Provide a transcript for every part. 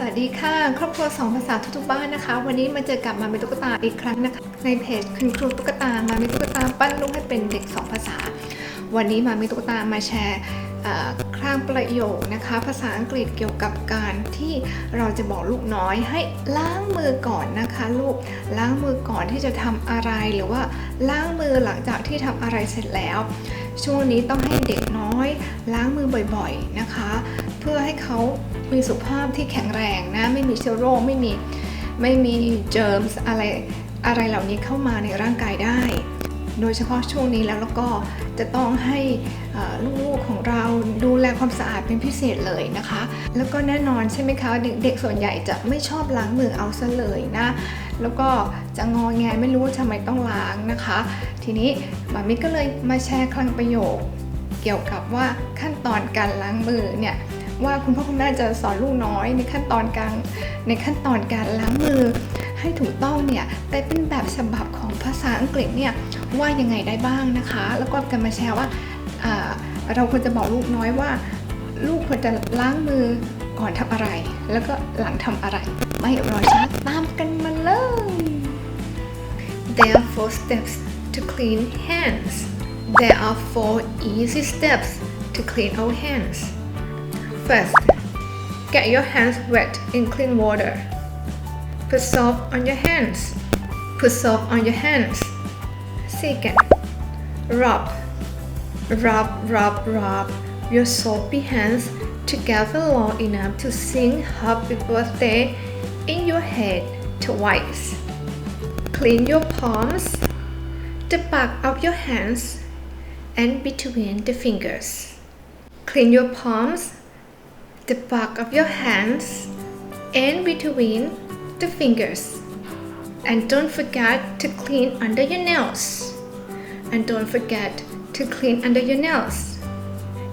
สวัสดีค่ะ ครอบครัวสองภาษาทุกๆบ้านนะคะ วันนี้มาเจอกับมาเป็นตุ๊กตาอีกครั้งนะคะ ในเพจคุณครูตุ๊กตามาเป็นตุ๊กตาปั้นลูกให้เป็นเด็กสองภาษา วันนี้มาเป็นตุ๊กตามาแชร์ครั้งประโยคนะคะ ภาษาอังกฤษเกี่ยวกับการที่เราจะบอกลูกน้อยให้ล้างมือก่อนนะคะลูกล้างมือก่อนที่จะทำอะไรหรือว่าล้างมือหลังจากที่ทำอะไรเสร็จแล้ว ช่วงนี้ต้องให้เด็กน้อยล้างมือบ่อยๆนะคะ เพื่อให้เขา มีสุขภาพที่แข็งแรงนะ ไม่มีเชื้อโรคไม่มีไม่มีเจอร์มส์อะไรอะไรเหล่านี้เข้ามาในร่างกายได้ โดยเฉพาะช่วงนี้แล้วแล้วก็จะต้องให้ลูกๆของเราดูแลความสะอาดเป็นพิเศษเลยนะคะ แล้วก็แน่นอนใช่ไหมคะเด็กๆส่วนใหญ่จะไม่ชอบล้างมือเอาซะเลยนะ แล้วก็จะงอแงไม่รู้ว่าทำไมต้องล้างนะคะ ทีนี้มามิก็เลยมาแชร์คลังประโยค เกี่ยวกับว่าขั้นตอนการล้างมือเนี่ย ว่าคุณพ่อคุณแม่จะสอนลูกน้อย ในขั้นตอนการในขั้นตอนการล้างมือให้ถูกต้องเนี่ยแต่เป็นแบบฉบับของภาษาอังกฤษเนี่ยว่ายังไงได้บ้างนะคะ แล้วก็จะมาแชร์ว่าอ่าเราควรจะบอกลูกน้อยว่า ลูกควรจะล้างมือก่อนทำอะไร แล้วก็หลังทำอะไร ไม่รอช้าตามกันมาเลย There are four steps to clean hands. There are four easy steps to clean our hands. First, get your hands wet in clean water. Put soap on your hands. Put soap on your hands. Second, rub, rub, rub, rub your soapy hands together long enough to sing happy birthday in your head twice. Clean your palms, the back of your hands, and between the fingers. Clean your palms, the back of your hands, and between the fingers. And don't forget to clean under your nails. And don't forget to clean under your nails.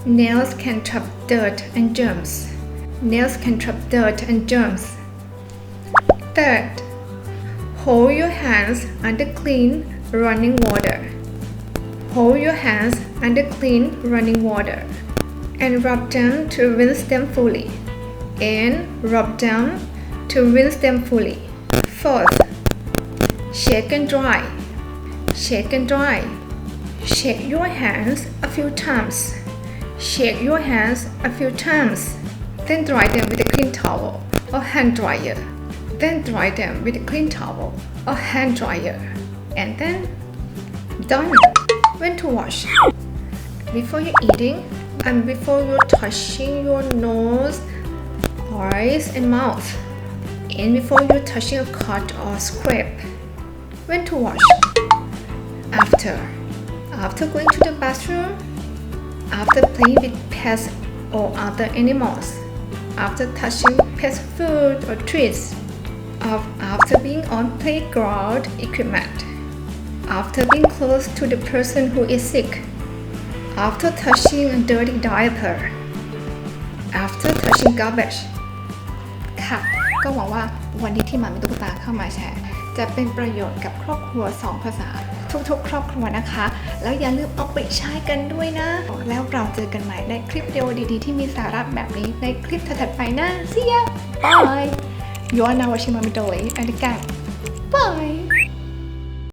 Nails can trap dirt and germs. Nails can trap dirt and germs. Third, hold your hands under clean running water. Hold your hands under clean running water and rub them to rinse them fully. And rub them to rinse them fully. Fourth, shake and dry. Shake and dry. Shake your hands a few times. Shake your hands a few times. Then dry them with a clean towel or hand dryer. Then dry them with a clean towel or hand dryer. And then done. When to wash? Before you're eating and before you're touching your nose, eyes, and mouth. And before you're touching a cut or scrape. When to wash? After. After going to the bathroom. After playing with pets or other animals. After touching pet food or treats. After being on playground equipment. After being close to the person who is sick. After touching a dirty diaper. After touching garbage. ค่ะ ก็หวังว่าวันนี้ที่มามีตุ๊กตาเข้ามาแชร์ จะเป็นประโยชน์กับครอบครัว 2 ภาษา ทุกๆ ครอบครัวนะคะ แล้วอย่าลืมเอาไปใช้กันด้วยนะ แล้วเราเจอกันใหม่ในคลิปวิดีโอดีๆ ที่มีสาระแบบนี้ในคลิปถัดไปนะ See ya bye You are now watching Mami Dolly and again bye